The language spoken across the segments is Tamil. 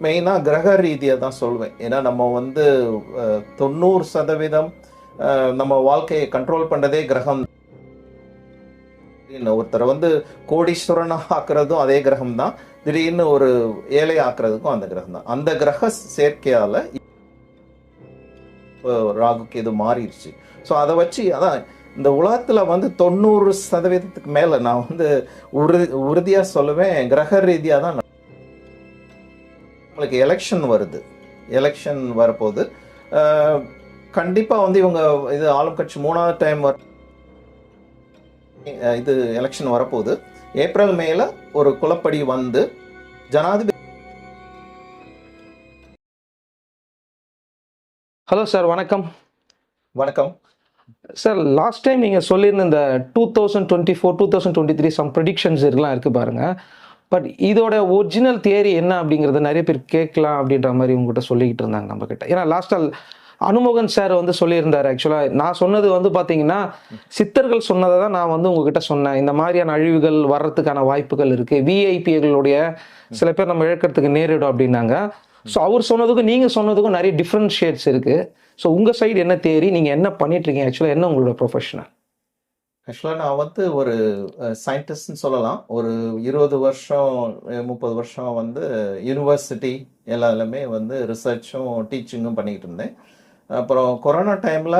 மெயினாக கிரக ரீதியாக தான் சொல்வேன். ஏன்னா நம்ம வந்து தொண்ணூறு சதவீதம் அஹ், நம்ம வாழ்க்கையை கண்ட்ரோல் பண்ணுறதே கிரகம். ஒருத்தரை வந்து கோடீஸ்வரனா ஆக்குறதும் அதே கிரகம் தான். திடீர்னு ஒரு ஏழை ஆக்குறதுக்கும் அந்த கிரகம் தான். அந்த கிரக சேர்க்கையால் ராகுக்கு இது மாறிடுச்சு. ஸோ அதை வச்சு அதான் இந்த உலகத்தில் வந்து தொண்ணூறு சதவீதத்துக்கு மேலே நான் வந்து உறுதி உறுதியா சொல்லுவேன் கிரக ரீதியாக தான் நம்மளுக்கு எலெக்ஷன் வருது. எலெக்ஷன் வரப்போகுது. அஹ், கண்டிப்பா வந்து இவங்க இது ஆளும் கட்சி மூணாவது டைம் வர இது எலெக்ஷன் வரப்போகுது. ஏப்ரல் மேல ஒரு குலப்படி வந்து ஜனாதிபதி ஹலோ சார் வணக்கம். வணக்கம். சார் லாஸ்ட் டைம் நீங்கள் சொல்லியிருந்த இந்த two thousand twenty four two thousand twenty three some predictions இதெல்லாம் இருக்குது பாருங்க. பட் இதோட ஒரிஜினல் தியரி என்ன அப்படிங்கிறத நிறைய பேர் கேட்கலாம் அப்படின்ற மாதிரி உங்ககிட்ட சொல்லிக்கிட்டு இருந்தாங்க நம்ம கிட்ட ஏன்னா லாஸ்ட்டாக அனுமோகன் சார் வந்து சொல்லியிருந்தார் ஆக்சுவலாக நான் சொன்னது வந்து பார்த்தீங்கன்னா சித்தர்கள் சொன்னதை தான் நான் வந்து உங்ககிட்ட சொன்னேன். இந்த மாதிரியான அழிவுகள் வர்றதுக்கான வாய்ப்புகள் இருக்குது விஐபிகளுடைய சில பேர் நம்ம இழக்கிறதுக்கு நேரிடும் அப்படின்னாங்க. ஸோ அவர் சொன்னதுக்கும் நீங்கள் சொன்னதுக்கும் நிறைய டிஃப்ரெண்ட் ஷேட்ஸ் இருக்குது ஸோ உங்கள் சைடு என்ன தேரி நீங்கள் என்ன பண்ணிட்டு இருக்கீங்க? ஆக்சுவலாக என்ன உங்களோட ப்ரொஃபஷனல் ஆக்சுவலாக நான் வந்து ஒரு சயின்டிஸ்ட்னு சொல்லலாம். ஒரு இருபது வருஷம் முப்பது வருஷம் வந்து யூனிவர்சிட்டி எல்லாத்துலேயுமே வந்து ரிசர்ச்சும் டீச்சிங்கும் பண்ணிக்கிட்டு இருந்தேன். அப்புறம் கொரோனா டைமில்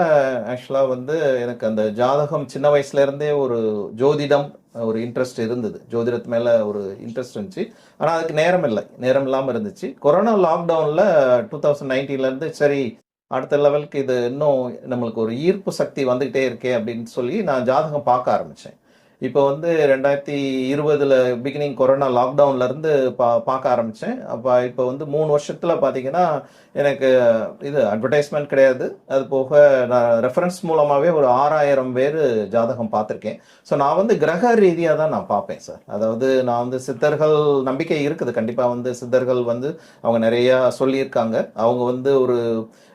ஆக்சுவலாக வந்து எனக்கு அந்த ஜாதகம் சின்ன வயசுலேருந்தே ஒரு ஜோதிடம் ஒரு இன்ட்ரெஸ்ட் இருந்தது. ஜோதிடத்து மேலே ஒரு இன்ட்ரெஸ்ட் இருந்துச்சு. ஆனால் அதுக்கு நேரம் இல்லை. நேரம் இல்லாமல் இருந்துச்சு. கொரோனா லாக்டவுனில் டூ தௌசண்ட் நைன்டீன்லேருந்து சரி அடுத்த லெவலுக்கு இது இன்னும் நம்மளுக்கு ஒரு ஈர்ப்பு சக்தி வந்துகிட்டே இருக்கே அப்படின்னு சொல்லி நான் ஜாதகம் பார்க்க ஆரம்பித்தேன் இப்போ வந்து ரெண்டாயிரத்தி இருபதில் பிகினிங் கொரோனா லாக்டவுன்ல இருந்து பா பார்க்க ஆரம்பித்தேன் அப்போ இப்போ வந்து மூணு வருஷத்தில் பார்த்தீங்கன்னா எனக்கு இது அட்வர்டைஸ்மெண்ட் கிடையாது. அது போக நான் ரெஃபரன்ஸ் மூலமாகவே ஒரு ஆறாயிரம் பேர் ஜாதகம் பார்த்துருக்கேன். ஸோ நான் வந்து கிரக ரீதியாக தான் நான் பார்ப்பேன் சார் அதாவது நான் வந்து சித்தர்கள் நம்பிக்கை இருக்குது. கண்டிப்பாக வந்து சித்தர்கள் வந்து அவங்க நிறையா சொல்லியிருக்காங்க. அவங்க வந்து ஒரு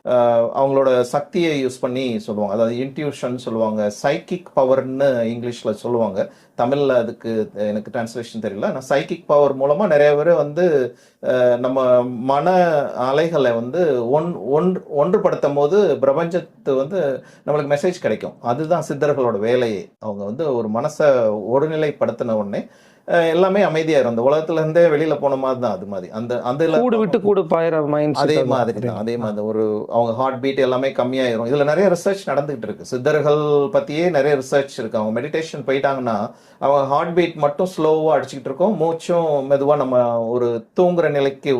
அவங்களோட சக்தியை யூஸ் பண்ணி சொல்லுவாங்க. அதாவது இன்ட்யூஷன் சொல்லுவாங்க. சைக்கிக் பவர்னு இங்கிலீஷில் சொல்லுவாங்க. தமிழில் அதுக்கு எனக்கு டிரான்ஸ்லேஷன் தெரியல. ஆனால் சைக்கிக் பவர் மூலமாக நிறைய பேர் வந்து நம்ம மன அலைகளை வந்து ஒன் ஒன்று ஒன்றுபடுத்தும் போது பிரபஞ்சத்து வந்து நம்மளுக்கு மெசேஜ் கிடைக்கும். அதுதான் சித்தர்களோட வேலையே. அவங்க வந்து ஒரு மனசை ஒருநிலைப்படுத்தின உடனே எல்லாமே அமைதியாயிரும் அந்த உலகத்துல இருந்தே வெளியில போன மாதிரி தான் அது மாதிரி. அந்த அந்த கூடு விட்டு கூடு பாயிற மைண்ட் அதே மாதிரி தான் அதே மாதிரி. ஒரு அவங்க ஹார்ட் பீட் எல்லாமே கம்மியாயிரும். இதுல நிறைய ரிசர்ச் நடந்துகிட்டு இருக்கு. சித்தர்கள் பத்தியே நிறைய ரிசர்ச் இருக்கு. அவங்க மெடிடேஷன் போயிட்டாங்கன்னா அவங்க ஹார்ட் பீட் மட்டும் ஸ்லோவா அடிச்சுக்கிட்டு இருக்கோம். மூச்சும் மெதுவா நம்ம ஒரு தூங்குற நிலைக்கு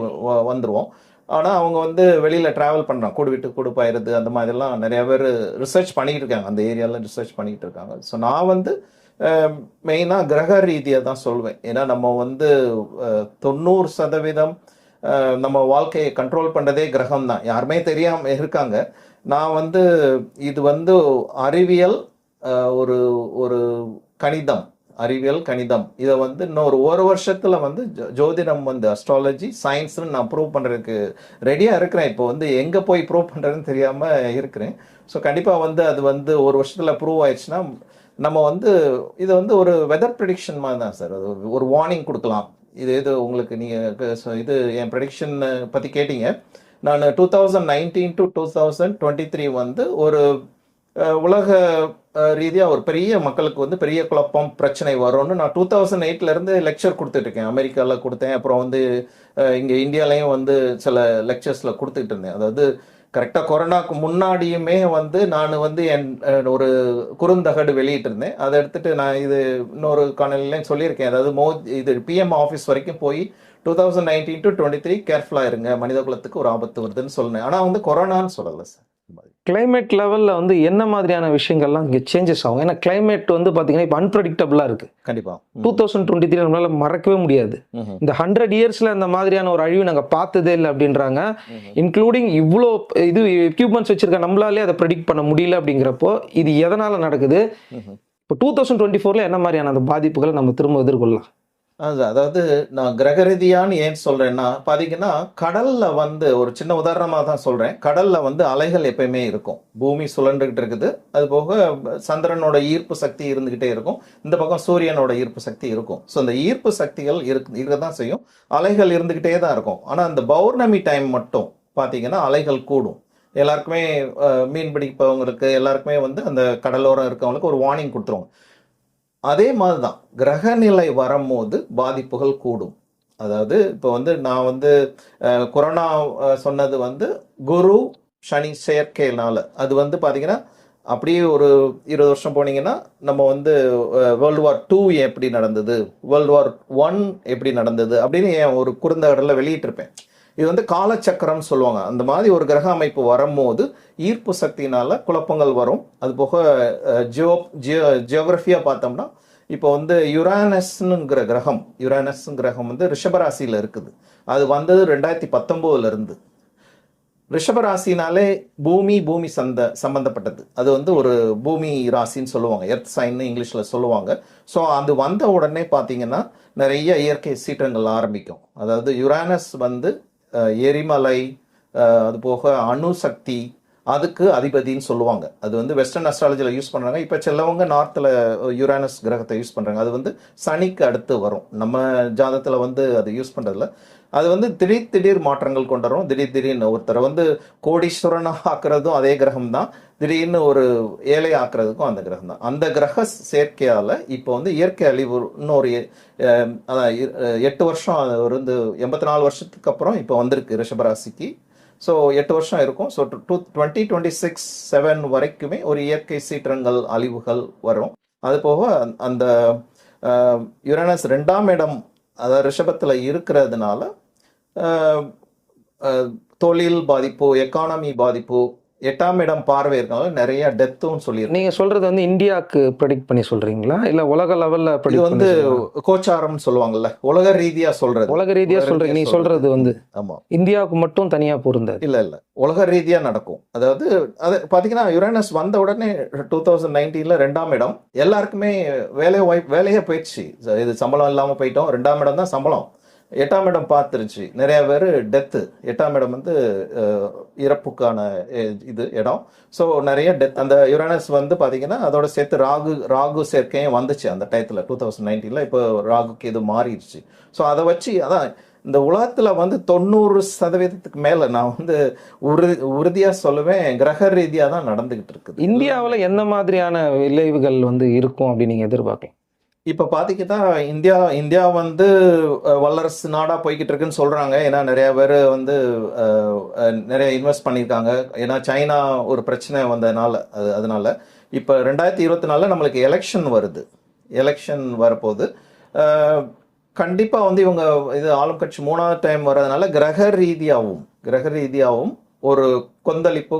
வந்துருவோம். ஆனா அவங்க வந்து வெளியில டிராவல் பண்றாங்க. கூடு விட்டு கூடு பாயிருது அந்த மாதிரிலாம் நிறைய பேர் ரிசர்ச் பண்ணிட்டு இருக்காங்க. அந்த ஏரியால ரிசர்ச் பண்ணிட்டு இருக்காங்க. ஸோ நான் வந்து மெயினாக கிரக ரீதியாக தான் சொல்வேன். ஏன்னா நம்ம வந்து தொண்ணூறு சதவீதம் நம்ம வாழ்க்கையை கண்ட்ரோல் பண்ணுறதே கிரகம் தான். யாருமே தெரியாமல் இருக்காங்க. நான் வந்து இது வந்து அறிவியல் ஒரு ஒரு கணிதம். அறிவியல் கணிதம். இதை வந்து இன்னொரு ஒரு வருஷத்தில் வந்து ஜோ- ஜோதிடம் வந்து அஸ்ட்ராலஜி சயின்ஸ்னு நான் ப்ரூவ் பண்ணுறதுக்கு ரெடியாக இருக்கிறேன். இப்போ வந்து எங்கே போய் ப்ரூவ் பண்ணுறதுன்னு தெரியாமல் இருக்கிறேன். ஸோ கண்டிப்பாக வந்து அது வந்து ஒரு வருஷத்தில் ப்ரூவ் ஆயிடுச்சுன்னா நம்ம வந்து இது வந்து ஒரு வெதர் ப்ரெடிக்ஷன் மாதிரி தான் சார் அது ஒரு வார்னிங் கொடுக்கலாம். இது இது உங்களுக்கு நீங்கள் இது என் ப்ரெடிக்ஷன் பற்றி கேட்டீங்க. நான் two thousand nineteen to two thousand twenty three வந்து ஒரு உலக ரீதியாக ஒரு பெரிய மக்களுக்கு வந்து பெரிய குழப்பம் பிரச்சனை வரும்னு நான் டூ தௌசண்ட் எயிட்லேருந்து லெக்சர் கொடுத்துட்டு இருக்கேன். அமெரிக்காவில் கொடுத்தேன். அப்புறம் வந்து இங்கே இந்தியாலையும் வந்து சில லெக்சர்ஸில் கொடுத்துட்டு இருந்தேன். அதாவது கரெக்டாக கொரோனாக்கு முன்னாடியுமே வந்து நான் வந்து என் ஒரு குறுந்தகடு வெளியிட்டிருந்தேன். அதை எடுத்துட்டு நான் இது இன்னொரு காணொலியிலையும் சொல்லியிருக்கேன். அதாவது மோ இது பிஎம் ஆஃபீஸ் வரைக்கும் போய் two thousand nineteen to twenty three கேர்ஃபுல்லாக இருங்க. மனித குலத்துக்கு ஒரு ஆபத்து வருதுன்னு சொன்னேன் ஆனால் வந்து கொரோனான்னு சொல்லலை சார் கிளைமேட் லெவலில் வந்து என்ன மாதிரியான விஷயங்கள்லாம் இங்கே சேஞ்சஸ் ஆகும்? ஏன்னா கிளைமேட் வந்து பார்த்தீங்கன்னா இப்போ அன்பிரடிக்டபிளாக இருக்குது கண்டிப்பாக டூ தௌசண்ட் டுவெண்ட்டி த்ரீ நம்மளால மறக்கவே முடியாது. இந்த ஹண்ட்ரட் இயர்ஸில் இந்த மாதிரியான ஒரு அழிவு நாங்கள் பார்த்ததே இல்லை அப்படின்றாங்க. இன்க்ளூடிங் இவ்வளோ இது எக்யூப்மெண்ட்ஸ் வச்சிருக்க நம்மளாலே அதை ப்ரெடிக்ட் பண்ண முடியல அப்படிங்கிறப்போ இது எதனால் நடக்குது? இப்போ டூ தௌசண்ட் டுவெண்ட்டி ஃபோரில் என்ன மாதிரியான அந்த பாதிப்புகளை நம்ம திரும்ப எதிர்கொள்ளலாம்? அது அதாவது நான் கிரகரீதியான்னு ஏன் சொல்றேன்னா பாத்தீங்கன்னா கடல்ல வந்து ஒரு சின்ன உதாரணமாக தான் சொல்றேன். கடல்ல வந்து அலைகள் எப்பயுமே இருக்கும். பூமி சுழண்டுகிட்டு இருக்குது. அது போக சந்திரனோட ஈர்ப்பு சக்தி இருந்துகிட்டே இருக்கும். இந்த பக்கம் சூரியனோட ஈர்ப்பு சக்தி இருக்கும். ஸோ இந்த ஈர்ப்பு சக்திகள் இருக்கு இருக்க தான் செய்யும். அலைகள் இருந்துகிட்டே தான் இருக்கும். ஆனால் அந்த பௌர்ணமி டைம் மட்டும் பார்த்தீங்கன்னா அலைகள் கூடும். எல்லாருக்குமே மீன் பிடிப்பவங்களுக்கு எல்லாருக்குமே வந்து அந்த கடலோரம் இருக்கவங்களுக்கு ஒரு வார்னிங் கொடுத்துருவோம் அதே மாதிரி தான் கிரகநிலை வரும்போது பாதிப்புகள் கூடும். அதாவது இப்போ வந்து நான் வந்து கொரோனா சொன்னது வந்து குரு சனி செயற்கையினால் அது வந்து பார்த்தீங்கன்னா அப்படியே ஒரு இருபது வருஷம் போனீங்கன்னா நம்ம வந்து வேர்ல்டு வார் டூ எப்படி நடந்தது? வேர்ல்டு வார் ஒன் எப்படி நடந்தது? அப்படின்னு என் ஒரு குறுந்தகடலில் வெளியிட்டிருப்பேன். இது வந்து காலச்சக்கரம் சொல்லுவாங்க. அந்த மாதிரி ஒரு கிரக அமைப்பு வரும்போது ஈர்ப்பு சக்தியினால குழப்பங்கள் வரும். அது போக ஜியோ ஜியோ ஜியோகிரஃபியாக பார்த்தோம்னா இப்போ வந்து யுரானஸ்னுங்கிற கிரகம் யுரானஸ் கிரகம் வந்து ரிஷபராசியில் இருக்குது. அது வந்தது ரெண்டாயிரத்தி பத்தொம்போதுல இருந்து. ரிஷபராசினாலே பூமி பூமி சந்த சம்பந்தப்பட்டது. அது வந்து ஒரு பூமி ராசின்னு சொல்லுவாங்க. எர்த் சைன்னு இங்கிலீஷில் சொல்லுவாங்க. ஸோ அது வந்த உடனே பார்த்தீங்கன்னா நிறைய இயற்கை சீற்றங்கள் ஆரம்பிக்கும். அதாவது யுரானஸ் வந்து எரிமலை அதுபோக அது போக அணுசக்தி அதுக்கு அதிபதின்னு சொல்லுவாங்க. அது வந்து வெஸ்டர்ன் அஸ்ட்ராலஜியில் யூஸ் பண்ணுறாங்க இப்போ சிலவங்க நார்த்தில் யுரானஸ் கிரகத்தை யூஸ் பண்ணுறாங்க அது வந்து சனிக்கு அடுத்து வரும். நம்ம ஜாதத்தில் வந்து அது யூஸ் பண்ணுறதில்ல அது வந்து திடீர் திடீர் மாற்றங்கள் கொண்டு வரும். திடீர் திடீர்னு ஒருத்தரை வந்து கோடீஸ்வரனாக ஆக்குறதும் அதே கிரகம் தான் திடீர்னு ஒரு ஏழை ஆக்குறதுக்கும் அந்த கிரகம் தான். அந்த கிரக சேர்க்கையால் இப்போ வந்து இயற்கை அழிவு இன்னொரு அதான் எட்டு வருஷம் இருந்து எண்பத்தி நாலு வருஷத்துக்கு அப்புறம் இப்போ வந்திருக்கு ரிஷபராசிக்கு. ஸோ எட்டு வருஷம் இருக்கும். So to twenty twenty six seven வரைக்குமே ஒரு இயற்கை சீற்றங்கள் அழிவுகள் வரும். அது போக அந்த- யுரேனஸ் ரெண்டாம் இடம் அதாவது ரிஷபத்தில் இருக்கிறதுனால தொழில் பாதிப்பு எக்கானமி பாதிப்பு எட்டாம் இடம் பார்வை இருக்கனால நிறைய டெத்தும் சொல்லியிருக்கு. நீங்க சொல்றது வந்து இந்தியாவுக்கு ப்ரெடிக்ட் பண்ணி சொல்றீங்களா? இல்ல உலக லெவல்ல இது வந்து கோச்சாரம்னு சொல்லுவாங்கல்ல உலக ரீதியா சொல்றது. உலக ரீதியா உலக சொல்றீங்க ரீதியா நீங்க சொல்றது. வந்து ஆமா. இந்தியாவுக்கு மட்டும் தனியா பொருந்தாது. இல்ல இல்ல. உலக ரீதியா நடக்கும். அதாவது அது பாத்தீங்கன்னா யுரேனஸ் வந்த உடனே டூ தௌசண்ட் நைன்டீன்ல ரெண்டாம் இடம். எல்லாருக்குமே வேலை வாய்ப்பு வேலையே போயிடுச்சு. இது சம்பளம் இல்லாம போயிட்டோம். ரெண்டாம் இடம் தான் சம்பளம். எட்டாம் இடம் பார்த்துருச்சு. நிறைய பேர் டெத்து எட்டாம் இடம் வந்து இறப்புக்கான இது இடம். ஸோ நிறைய டெத் அந்த யுரானஸ் வந்து பார்த்தீங்கன்னா அதோட சேர்த்து ராகு ராகு சேர்க்கையும் வந்துச்சு அந்த டயத்தில் டூ தௌசண்ட் நைன்டீனில் இப்போ ராகுக்கு இது மாறிடுச்சு. ஸோ அதை வச்சு அதான் இந்த உலகத்தில் வந்து தொண்ணூறு சதவீதத்துக்கு மேலே நான் வந்து உறுதி உறுதியாக சொல்லுவேன் கிரக ரீதியாக தான் நடந்துக்கிட்டு இருக்குது. இந்தியாவில் என்ன மாதிரியான விளைவுகள் வந்து இருக்கும் அப்படின்னு நீங்கள் எதிர்பார்க்கலாம் இப்போ பார்த்தீங்கன்னா இந்தியா இந்தியா வந்து வல்லரசு நாடாக போய்கிட்டு இருக்குன்னு சொல்கிறாங்க ஏன்னா நிறைய பேர் வந்து நிறைய இன்வெஸ்ட் பண்ணியிருக்காங்க. ஏன்னா சைனா ஒரு பிரச்சனை வந்ததுனால அது அதனால. இப்போ ரெண்டாயிரத்தி இருபத்தி நாலில் நம்மளுக்கு எலெக்ஷன் வருது. எலெக்ஷன் வரப்போகுது. கண்டிப்பாக வந்து இவங்க இது ஆளும் கட்சி மூணாவது டைம் வர்றதுனால கிரக ரீதியாகவும் கிரக ரீதியாகவும் ஒரு கொந்தளிப்பு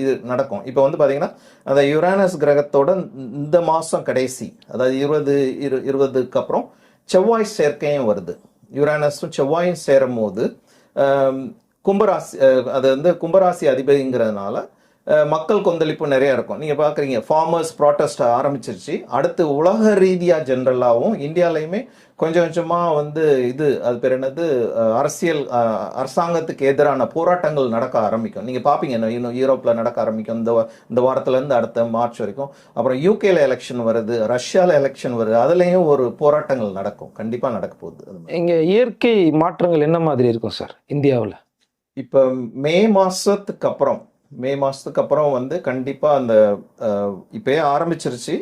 இது நடக்கும். இப்போ வந்து பார்த்திங்கன்னா அந்த யுரானஸ் கிரகத்தோட இந்த மாதம் கடைசி அதாவது இருபது இரு இருபதுக்கு அப்புறம் செவ்வாய் சேர்க்கையும் வருது. யுரானஸும் செவ்வாயும் சேரும் போது கும்பராசி அது வந்து கும்பராசி அதிபதிங்கிறதுனால மக்கள் கொந்தளிப்பு நிறைய இருக்கும். நீங்க பாக்குறீங்க ஃபார்மர்ஸ் ப்ராட்டஸ்ட் ஆரம்பிச்சிருச்சு. அடுத்து உலக ரீதியா ஜென்ரலாகவும் இந்தியாலையுமே கொஞ்சம் கொஞ்சமா வந்து இது அது பேர் என்னது அரசியல் அரசாங்கத்துக்கு எதிரான போராட்டங்கள் நடக்க ஆரம்பிக்கும். நீங்க பாப்பீங்க இன்னும் யூரோப்ல நடக்க ஆரம்பிக்கும். இந்த இந்த வாரத்துல இருந்து அடுத்த மார்ச் வரைக்கும். அப்புறம் யூகேல எலெக்ஷன் வருது ரஷ்யால எலெக்ஷன் வருது. அதுலயும் ஒரு போராட்டங்கள் நடக்கும். கண்டிப்பா நடக்க போகுது. இங்க இயற்கை மாற்றங்கள் என்ன மாதிரி இருக்கும் சார்? இந்தியாவுல. இப்ப மே மாசத்துக்கு அப்புறம் மே மாசத்துக்கு அப்புறம் வந்து கண்டிப்பா அந்த இப்பயே ஆரம்பிச்சிருச்சு.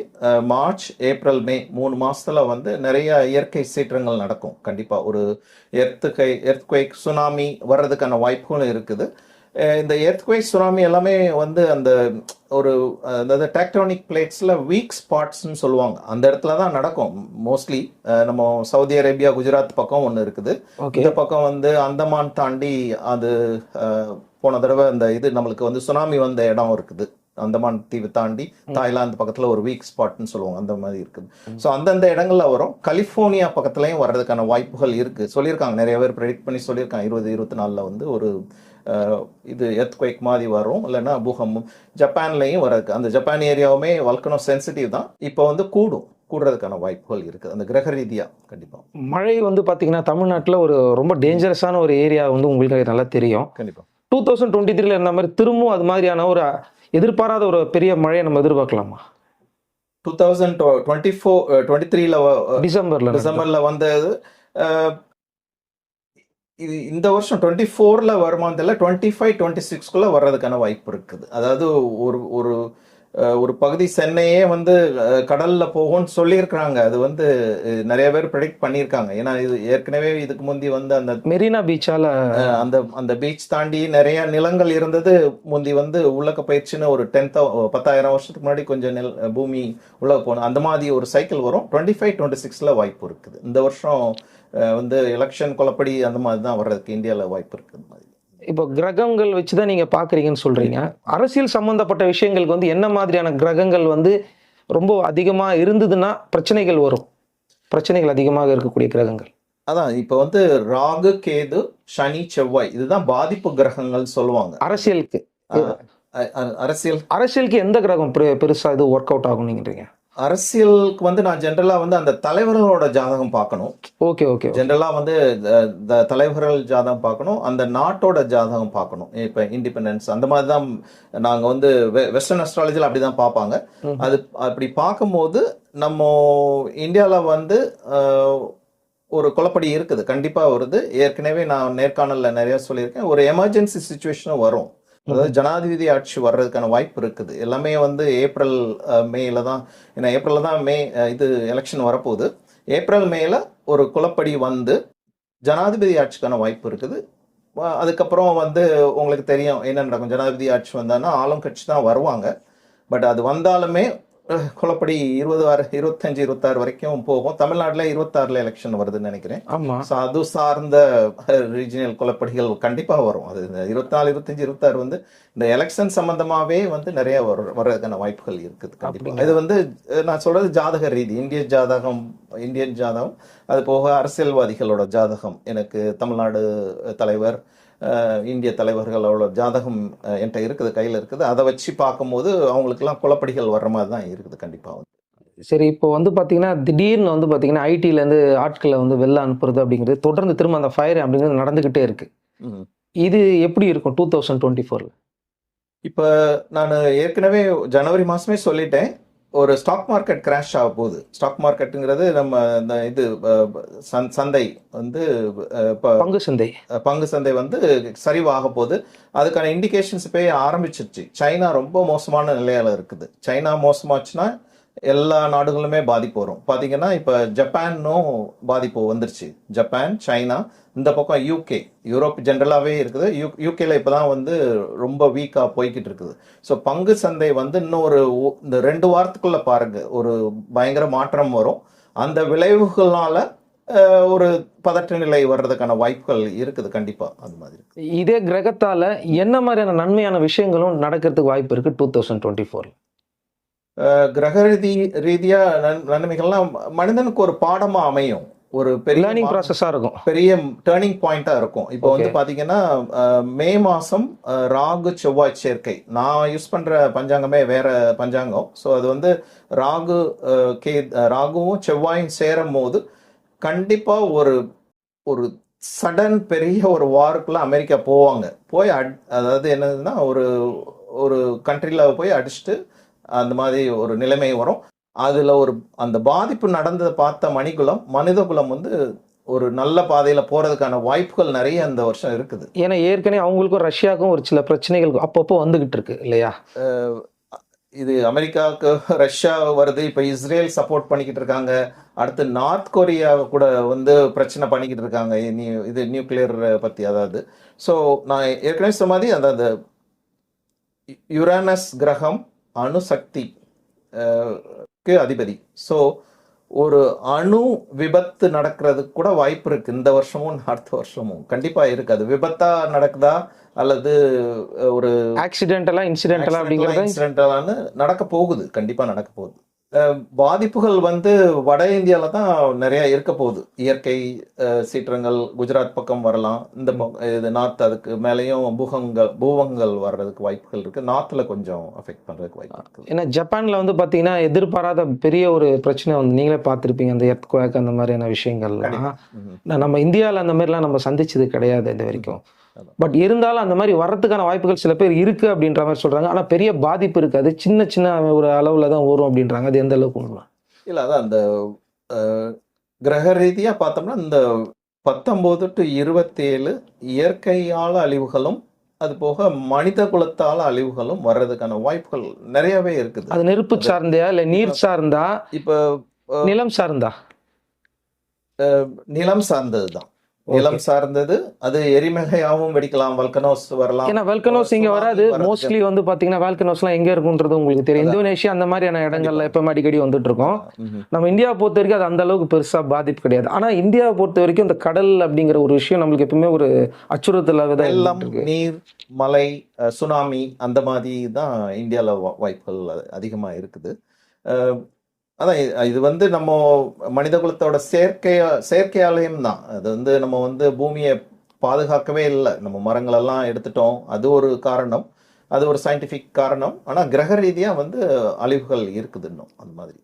மார்ச் ஏப்ரல் மே மூணு மாசத்துல வந்து நிறைய இயற்கை சீற்றங்கள் நடக்கும். கண்டிப்பா ஒரு எர்த்துகை எர்த்குவேக் சுனாமி வர்றதுக்கான வாய்ப்புகளும் இருக்குது. இந்த எர்த்குவேக் சுனாமி எல்லாமே வந்து அந்த ஒரு அதாவது டெக்டானிக் பிளேட்ஸ்ல வீக் ஸ்பாட்ஸ்னு சொல்லுவாங்க. அந்த இடத்துல தான் நடக்கும். மோஸ்ட்லி நம்ம சவுதி அரேபியா குஜராத் பக்கம் ஒன்று இருக்குது. இந்த பக்கம் வந்து அந்தமான் தாண்டி அது போன தடவை அந்த இது நம்மளுக்கு வந்து சுனாமி வந்த இடம் இருக்குது. அந்தமான் தீவு தாண்டி தாய்லாந்து பக்கத்துல ஒரு வீக் ஸ்பாட்னு சொல்லுவாங்க. அந்த மாதிரி இருக்குது. ஸோ அந்தந்த இடங்கள்ல வரும். கலிஃபோர்னியா பக்கத்துலயும் வர்றதுக்கான வாய்ப்புகள் இருக்கு. சொல்லியிருக்காங்க. நிறைய பேர் ப்ரெடிக்ட் பண்ணி சொல்லியிருக்காங்க. இருபது இருபத்தி நாலுல வந்து ஒரு இது எர்த்குவேக் மாதிரி வரும். இல்லைன்னா பூகம்பம். ஜப்பான்லயும் வரதுக்கு அந்த ஜப்பான் ஏரியாவுமே வல்கனோ சென்சிட்டிவ் தான். இப்போ வந்து கூடும். கூடுறதுக்கான வாய்ப்புகள் இருக்குது அந்த கிரக ரீதியா கண்டிப்பா. மழை வந்து பார்த்தீங்கன்னா தமிழ்நாட்டில் ஒரு ரொம்ப டேஞ்சரஸான ஒரு ஏரியா வந்து உங்களுக்கு நல்லா தெரியும். கண்டிப்பா. டூ தௌசண்ட் டுவெண்ட்டி த்ரீல இருந்த மாதிரி திரும்பவும் அது மாதிரியான ஒரு எதிர்பாராத ஒரு பெரிய மழையை நம்ம எதிர்பார்க்கலாமா? Two thousand twenty four twenty த்ரீல டிசம்பர்ல டிசம்பர்ல வந்தது. அஹ், இது இந்த வருஷம் டுவெண்ட்டி ஃபோர்ல வருமானத்தில் டுவெண்ட்டி ஃபைவ் டுவெண்ட்டி சிக்ஸ்க்குள்ள வர்றதுக்கான வாய்ப்பு இருக்குது. அதாவது ஒரு ஒரு ஒரு பகுதி சென்னையே வந்து கடல்ல போகும்னு சொல்லியிருக்கிறாங்க. அது வந்து நிறைய பேர் ப்ரெடிக்ட் பண்ணியிருக்காங்க. ஏன்னா இது ஏற்கனவே இதுக்கு முந்தி வந்து அந்த மெரினா பீச்சால அந்த அந்த பீச் தாண்டி நிறைய நிலங்கள் இருந்தது. முந்தி வந்து உள்ளக்க பயிற்சின்னு ஒரு டென் பத்தாயிரம் வருஷத்துக்கு முன்னாடி கொஞ்சம் நில பூமி உள்ள போகணும் அந்த மாதிரி ஒரு சைக்கிள் வரும். டுவெண்ட்டி ஃபைவ் டுவெண்ட்டி சிக்ஸில் வாய்ப்பு இருக்குது. இந்த வருஷம் வந்து எலெக்ஷன் குழப்படி அந்த மாதிரி தான் வர்றதுக்கு இந்தியாவில் வாய்ப்பு இருக்குது. மாதிரி இப்போ கிரகங்கள் வச்சு தான் நீங்க பாக்குறீங்கன்னு சொல்றீங்க. அரசியல் சம்பந்தப்பட்ட விஷயங்களுக்கு வந்து என்ன மாதிரியான கிரகங்கள் வந்து ரொம்ப அதிகமா இருந்ததுன்னா பிரச்சனைகள் வரும். பிரச்சனைகள் அதிகமாக இருக்கக்கூடிய கிரகங்கள். அதான் இப்போ வந்து ராகு கேது சனி செவ்வாய் இதுதான் பாதிப்பு கிரகங்கள் சொல்லுவாங்க. அரசியலுக்கு. அரசியல் அரசியலுக்கு எந்த கிரகம் பெரு- பெருசா இது ஒர்க் அவுட் ஆகும் நீங்கன்றீங்க அரசியலுக்கு வந்து நான் ஜென்ரலா வந்து அந்த தலைவர்களோட ஜாதகம் பார்க்கணும். ஓகே ஓகே ஜென்ரலா வந்து தலைவர்கள் ஜாதகம் பார்க்கணும். அந்த நாட்டோட ஜாதகம் பார்க்கணும். இப்போ இண்டிபெண்டன்ஸ் அந்த மாதிரி தான் நாங்கள் வந்து வெஸ்டர்ன் அஸ்ட்ராலஜியில் அப்படி தான் பார்ப்பாங்க. அது அப்படி பார்க்கும்போது நம்ம இந்தியாவில் வந்து ஒரு குழப்படி இருக்குது. கண்டிப்பாக வருது. ஏற்கனவே நான் நேர்காணலில் நிறைய சொல்லியிருக்கேன். ஒரு எமர்ஜென்சி சுச்சுவேஷனும் வரும். அதாவது ஜனாதிபதி ஆட்சி வர்றதுக்கான வாய்ப்பு இருக்குது. எல்லாமே வந்து ஏப்ரல் மேல தான் ஏன்னா ஏப்ரலில் தான் மே இது எலெக்ஷன் வரப்போகுது. ஏப்ரல் மேல ஒரு குலப்படி வந்து ஜனாதிபதி ஆட்சிக்கான வாய்ப்பு இருக்குது. அதுக்கப்புறம் வந்து உங்களுக்கு தெரியும் என்ன நடக்கும். ஜனாதிபதி ஆட்சி வந்தாங்கன்னா ஆளும் கட்சி தான் வருவாங்க. பட் அது வந்தாலுமே அஹ், குழப்படி இருபது வார இருபத்தஞ்சு இருபத்தாறு வரைக்கும் போகும். தமிழ்நாட்டில் இருபத்தாறுல எலெக்ஷன் வருதுன்னு நினைக்கிறேன். ஆமா. ஸோ அது சார்ந்த ரீஜனல் குழப்படிகள் கண்டிப்பாக வரும். அது இந்த இருபத்தாலு இருபத்தஞ்சு இருபத்தாறு வந்து இந்த எலெக்ஷன் சம்பந்தமாவே வந்து நிறைய வர வர்றதுக்கான வாய்ப்புகள் இருக்குது கண்டிப்பாக? இது வந்து நான் சொல்றது ஜாதக ரீதி. இந்திய ஜாதகம் இந்தியன் ஜாதகம் அது போக அரசியல்வாதிகளோட ஜாதகம். எனக்கு தமிழ்நாடு தலைவர் இந்திய தலைவர்களோட ஜாதகம் அஹ், என்கிட்ட இருக்குது கையில் இருக்குது. அதை வச்சு பார்க்கும்போது அவங்களுக்கெல்லாம் குழப்படிகள் வர்ற மாதிரி தான் இருக்குது கண்டிப்பாக சரி இப்போ வந்து பார்த்தீங்கன்னா திடீர்னு வந்து பார்த்தீங்கன்னா ஐடியிலேருந்து ஆட்களை வந்து வெளில அனுப்புறது அப்படிங்கிறது தொடர்ந்து திரும்ப அந்த ஃபயர் அப்படிங்கிறது நடந்துக்கிட்டே இருக்கு. ம் இது எப்படி இருக்கும் டூ தௌசண்ட் டுவெண்ட்டி ஃபோரில் இப்போ நான் ஏற்கனவே ஜனவரி மாதமே சொல்லிட்டேன். ஒரு ஸ்டாக் மார்க்கெட் கிராஷ் ஆக போகுது. ஸ்டாக் மார்க்கெட்டுங்கிறது நம்ம இந்த இது சந்தை வந்து பங்கு சந்தை. பங்கு சந்தை வந்து சரிவாக போகுது. அதுக்கான இண்டிகேஷன்ஸ் போய் ஆரம்பிச்சிருச்சு. சைனா ரொம்ப மோசமான நிலையில இருக்குது. சைனா மோசமாச்சுன்னா எல்லா நாடுகளுமே பாதிப்பு வரும். பார்த்தீங்கன்னா இப்போ ஜப்பானும் பாதிப்பு வந்துருச்சு. ஜப்பான் சைனா இந்த பக்கம் யூகே யூரோப் ஜென்ரலாகவே இருக்குது. யூ யூகேல இப்போ தான் வந்து ரொம்ப வீக்காக போய்கிட்டு இருக்குது. ஸோ பங்கு சந்தை வந்து இன்னும் ஒரு இந்த ரெண்டு வாரத்துக்குள்ள பாருங்க ஒரு பயங்கர மாற்றம் வரும். அந்த விளைவுகளால ஒரு பதற்ற நிலை வர்றதுக்கான வாய்ப்புகள் இருக்குது கண்டிப்பா. அது மாதிரி இதே கிரகத்தால என்ன மாதிரியான நன்மையான விஷயங்களும் நடக்கிறதுக்கு வாய்ப்பு இருக்கு டூ தௌசண்ட் டுவெண்ட்டி ஃபோர்ல கிரக ரீதி ரீதியா நன்- நன்மைகள்லாம் மனிதனுக்கு ஒரு பாடமா அமையும். ஒரு பெரிய லேர்னிங் ப்ராசஸாக இருக்கும். பெரிய டேர்னிங் பாயிண்டா இருக்கும். இப்போ வந்து அஹ், மே அஹ், ராகு செவ்வாய் சேர்க்கை. நான் யூஸ் பண்ற பஞ்சாங்கமே வேற பஞ்சாங்கம். ஸோ அது வந்து ராகு கே ராகுவும் செவ்வாயும் சேரும் போது கண்டிப்பா ஒரு ஒரு சடன் பெரிய ஒரு வாருக்குள்ள அமெரிக்கா போவாங்க. போய் அட் அதாவது என்னதுன்னா ஒரு ஒரு கண்ட்ரில போய் அடிச்சுட்டு அந்த மாதிரி ஒரு நிலைமை வரும். அதுல ஒரு அந்த பாதிப்பு நடந்ததை பார்த்த மணிக்குலம் மனிதகுலம் வந்து ஒரு நல்ல பாதையில போறதுக்கான வாய்ப்புகள் நிறைய அந்த வருஷம் இருக்குது. ஏன்னா ஏற்கனவே அவங்களுக்கும் ரஷ்யாவுக்கும் ஒரு சில பிரச்சனைகள் அப்பப்போ வந்துகிட்டு இருக்கு இல்லையா? இது அமெரிக்காவுக்கு ரஷ்யா வருது இப்ப இஸ்ரேல் சப்போர்ட் பண்ணிக்கிட்டு இருக்காங்க. அடுத்து நார்த் கொரியா கூட வந்து பிரச்சனை பண்ணிக்கிட்டு இருக்காங்க இனி- இது நியூக்ளியர் பத்தி அதாவது. ஸோ நான் ஏற்கனவே சொன்ன மாதிரி அந்த அந்த யுரானஸ் கிரகம் அணுசக்தி அஹ், க்கு அதிபதி. ஸோ ஒரு அணு விபத்து நடக்கிறதுக்கு கூட வாய்ப்பு இருக்கு. இந்த வருஷமும் அடுத்த வருஷமும். கண்டிப்பா இருக்கு. அது விபத்தா நடக்குதா? அல்லது ஒரு ஆக்சிடென்டலா இன்சிடென்டலா அப்படிங்கிறத இன்சிடென்டலான்னு நடக்க போகுது. கண்டிப்பா நடக்க போகுது. பாதிப்புகள் வந்து வட இந்தியால தான் நிறைய இருக்க போகுது. இயற்கை சீற்றங்கள் குஜராத் பக்கம் வரலாம். இந்த இது நார்த் அதுக்கு மேலேயும் பூகங்கள் பூவங்கள் வர்றதுக்கு வாய்ப்புகள் இருக்கு. நார்த்ல கொஞ்சம் அஃபெக்ட் பண்றதுக்கு வாய்ப்பு இருக்குது ஏன்னா ஜப்பான்ல வந்து பாத்தீங்கன்னா எதிர்பாராத பெரிய ஒரு பிரச்சனை வந்து நீங்களே பார்த்துருப்பீங்க. அந்த எர்த்குவேக் அந்த மாதிரியான விஷயங்கள்லாம். நம்ம இந்தியாவில் அந்த மாதிரிலாம் நம்ம சந்திச்சது கிடையாது இது வரைக்கும். பட் இருந்தாலும் அந்த மாதிரி வர்றதுக்கான வாய்ப்புகள் சில பேர் இருக்கு அப்படின்ற மாதிரி சொல்றாங்க. ஆனா பெரிய பாதிப்பு இருக்காது. சின்ன சின்ன ஒரு அளவுல தான் வரும் அப்படின்றாங்க. அது எந்த அளவுக்கு உண்மை? இல்ல அதான் அந்த கிரக ரீதியா பார்த்தோம்னா இந்த பத்தொன்பது டு இருபத்தேழு இயற்கையால அழிவுகளும் அது போக மனித குலத்தால அழிவுகளும் வர்றதுக்கான வாய்ப்புகள் நிறையவே இருக்குது. அது நெருப்பு சார்ந்தையா? இல்ல நீர் சார்ந்தா? இப்போ நிலம் சார்ந்தா? நிலம் சார்ந்தது தான் நிலம் சார்ந்தது. அது எரிமலையாவும் வெடிக்கலாம் வல்கனோஸ் வரலாம். ஏன்னா வெல்கனோஸ் இங்க வராது. மோஸ்ட்லி வந்து பாத்தீங்கன்னா வேல்கனோஸ்லாம் எங்க இருக்குன்றது உங்களுக்கு தெரியும். இந்தோனேஷியா அந்த மாதிரியான இடங்கள்ல எப்பவுமே அடிக்கடி வந்துட்டு இருக்கோம். நம்ம இந்தியாவை பொறுத்த வரைக்கும் அது அந்த அளவுக்கு பெருசா பாதிப்பு கிடையாது. ஆனா இந்தியாவை பொறுத்த வரைக்கும் இந்த கடல் அப்படிங்கிற ஒரு விஷயம் நம்மளுக்கு எப்பவுமே ஒரு அச்சுறுத்தலாக தான் இருக்கு. நீர் மலை சுனாமி அந்த மாதிரி தான் இந்தியாவில் வாய்ப்புகள் அ- அதிகமா இருக்குது. அதான் இது- வந்து நம்ம மனித குலத்தோட செயற்கைய செயற்கையாலயம் தான். அது வந்து நம்ம வந்து பூமியை பாதுகாக்கவே இல்லை. நம்ம மரங்களெல்லாம் எடுத்துட்டோம். அது ஒரு காரணம். அது ஒரு சயின்டிஃபிக் காரணம். ஆனால் கிரக ரீதியாக வந்து அழிவுகள் இருக்குது இன்னும். அந்த மாதிரி.